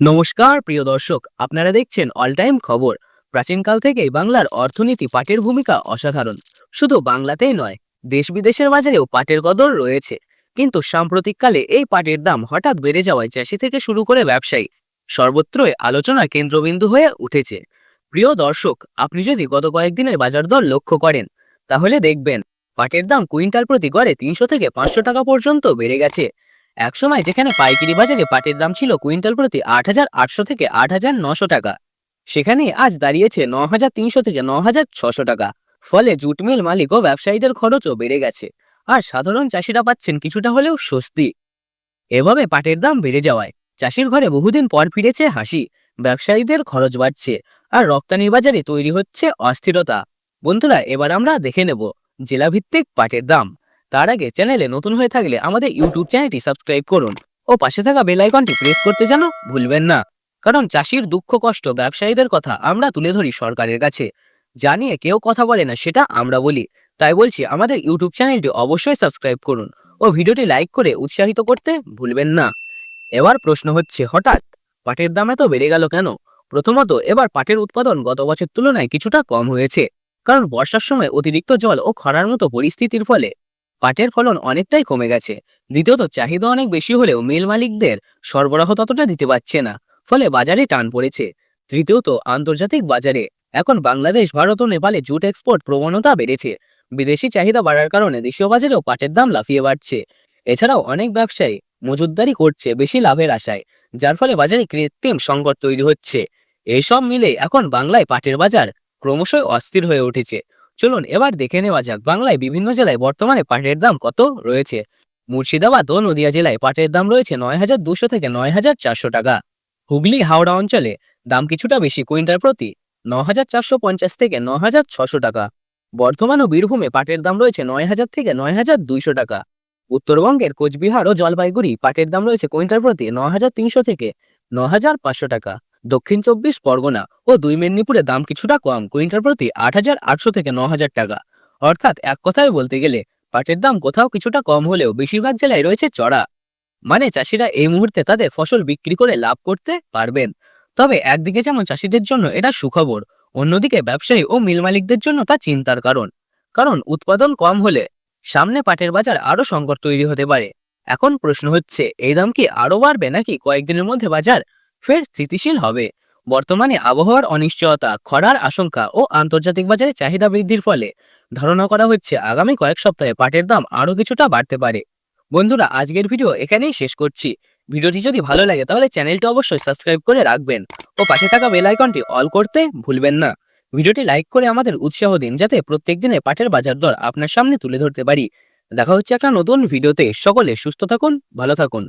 নমস্কার, প্রিয় দর্শক। আপনারা দেখছেন অল টাইম খবর। প্রাচীনকাল থেকেই বাংলার অর্থনীতি পাটের ভূমিকা অসাধারণ। শুধু বাংলাতেই নয় দেশ বিদেশের বাজারেও পাটের কদর রয়েছে। কিন্তু সাম্প্রতিককালে এই পাটের দাম হঠাৎ বেড়ে যাওয়ায় চাষি থেকে শুরু করে ব্যবসায়ী সর্বত্রই আলোচনার কেন্দ্রবিন্দু হয়ে উঠেছে। প্রিয় দর্শক, আপনি যদি গত কয়েকদিনের বাজার দর লক্ষ্য করেন, তাহলে দেখবেন পাটের দাম কুইন্টাল প্রতি গড়ে তিনশো থেকে পাঁচশো টাকা পর্যন্ত বেড়ে গেছে। একসময় যেখানে পাইকারি বাজারে পাটের দাম ছিল কুইন্টাল প্রতি আট হাজার আটশো থেকে আট হাজার নশো টাকা। সেখানে আজ দাঁড়িয়েছে ন হাজার তিনশো থেকে ন হাজার ছশো টাকা। ফলে জুট মিল মালিক ও ব্যবসায়ীদের খরচও বেড়ে গেছে। আর সাধারণ চাষিরা পাচ্ছেন কিছুটা হলেও স্বস্তি। এভাবে পাটের দাম বেড়ে যাওয়ায় চাষির ঘরে বহুদিন পর ফিরেছে হাসি। ব্যবসায়ীদের খরচ বাড়ছে আর রপ্তানি বাজারে তৈরি হচ্ছে অস্থিরতা। বন্ধুরা, এবার আমরা দেখে নেব জেলাভিত্তিক পাটের দাম। তার আগে চ্যানেলে নতুন হয়ে থাকলে আমাদের ইউটিউব চ্যানেলটি সাবস্ক্রাইব করুন ও পাশে থাকা বেল আইকনটি প্রেস করতে যেন ভুলবেন না। কারণ চাষির দুঃখ কষ্ট ব্যবসায়ীদের কথা আমরা তুলে ধরি সরকারের কাছে। জানিয়ে কেউ কথা বলে না, সেটা আমরা বলি। তাই বলছি, আমাদের ইউটিউব চ্যানেলটি অবশ্যই সাবস্ক্রাইব করুন ও ভিডিওটি লাইক করে উৎসাহিত করতে ভুলবেন না। এবার প্রশ্ন হচ্ছে, হঠাৎ পাটের দাম এত বেড়ে গেল কেন? প্রথমত, এবার পাটের উৎপাদন গত বছর তুলনায় কিছুটা কম হয়েছে। কারণ বর্ষার সময় অতিরিক্ত জল ও খরার মতো পরিস্থিতির ফলে পাটের ফলন অনেকটাই কমে গেছে। দ্বিতীয়ত, চাহিদা অনেক বেশি হলেও মিল মালিকদের সরবরাহ ততটা দিতে পারছে না, ফলে বাজারে টান পড়েছে। তৃতীয়ত, আন্তর্জাতিক বাজারে এখন বাংলাদেশ, ভারত ও নেপালে জুট এক্সপোর্ট প্রবণতা বেড়েছে। বিদেশি চাহিদা বাড়ার কারণে দেশীয় বাজারেও পাটের দাম লাফিয়ে বাড়ছে। এছাড়াও অনেক ব্যবসায়ী মজুতদারি করছে বেশি লাভের আশায়, যার ফলে বাজারে কৃত্রিম সংকট তৈরি হচ্ছে। এইসব মিলে এখন বাংলায় পাটের বাজার ক্রমশই অস্থির হয়ে উঠেছে। চলুন এবার দেখে নেওয়া যাক, বাংলায় বিভিন্ন জেলায় বর্তমানে পাটের দাম কত রয়েছে? মুর্শিদাবাদ ও নদিয়া জেলায় পাটের দাম রয়েছে নয় হাজার দুশো থেকে নয় হাজার চারশো টাকা। হুগলি, হাওড়া অঞ্চলে দাম কিছুটা বেশি, কুইন্টাল প্রতি ন হাজার চারশো পঞ্চাশ থেকে ন হাজার ছশো টাকা। বর্ধমান ও বীরভূমে পাটের দাম রয়েছে নয় হাজার থেকে নয় হাজার দুইশো টাকা। উত্তরবঙ্গের কোচবিহার ও জলপাইগুড়ি পাটের দাম রয়েছে কুইন্টাল প্রতি ন হাজার তিনশো থেকে ন হাজার পাঁচশো টাকা। দক্ষিণ চব্বিশ, পরগনা ও দুই মেদিনীপুরে দাম কিছুটা কম। কুইন্টাল প্রতি আট হাজার আটশো থেকে ন হাজার টাকা। অর্থাৎ এক কথায় বলতে গেলে, পাটের দাম কোথাও কিছুটা কম হলেও বেশিরভাগ জেলায় রয়েছে চড়া। মানে চাষিরা এই মুহূর্তে তাদের ফসল বিক্রি করে লাভ করতে পারবেন। তবে একদিকে যেমন চাষিদের জন্য এটা সুখবর, অন্যদিকে ব্যবসায়ী ও মিল মালিকদের জন্য তা চিন্তার কারণ। কারণ উৎপাদন কম হলে সামনে পাটের বাজার আরও সংকট তৈরি হতে পারে। এখন প্রশ্ন হচ্ছে, এই দাম কি আরও বাড়বে নাকি কয়েকদিনের মধ্যে বাজার ফের স্থিতিশীল হবে। বর্তমানে আবহাওয়ার অনিশ্চয়তা, খরার আশঙ্কা ও আন্তর্জাতিক বাজারে চাহিদা বৃদ্ধির ফলে ধারণা করা হচ্ছে আগামী কয়েক সপ্তাহে পাটের দাম আরও কিছুটা বাড়তে পারে। বন্ধুরা, আজকের ভিডিও এখানেই শেষ করছি। ভিডিওটি যদি ভালো লাগে তাহলে চ্যানেলটি অবশ্যই সাবস্ক্রাইব করে রাখবেন ও পাশে থাকা বেল আইকনটি অল করতে ভুলবেন না। ভিডিওটি লাইক করে আমাদের উৎসাহ দিন যাতে প্রত্যেক দিনে পাটের বাজার দর আপনার সামনে তুলে ধরতে পারি। দেখা হচ্ছে একটা নতুন ভিডিওতে। সকলে সুস্থ থাকুন, ভালো থাকুন।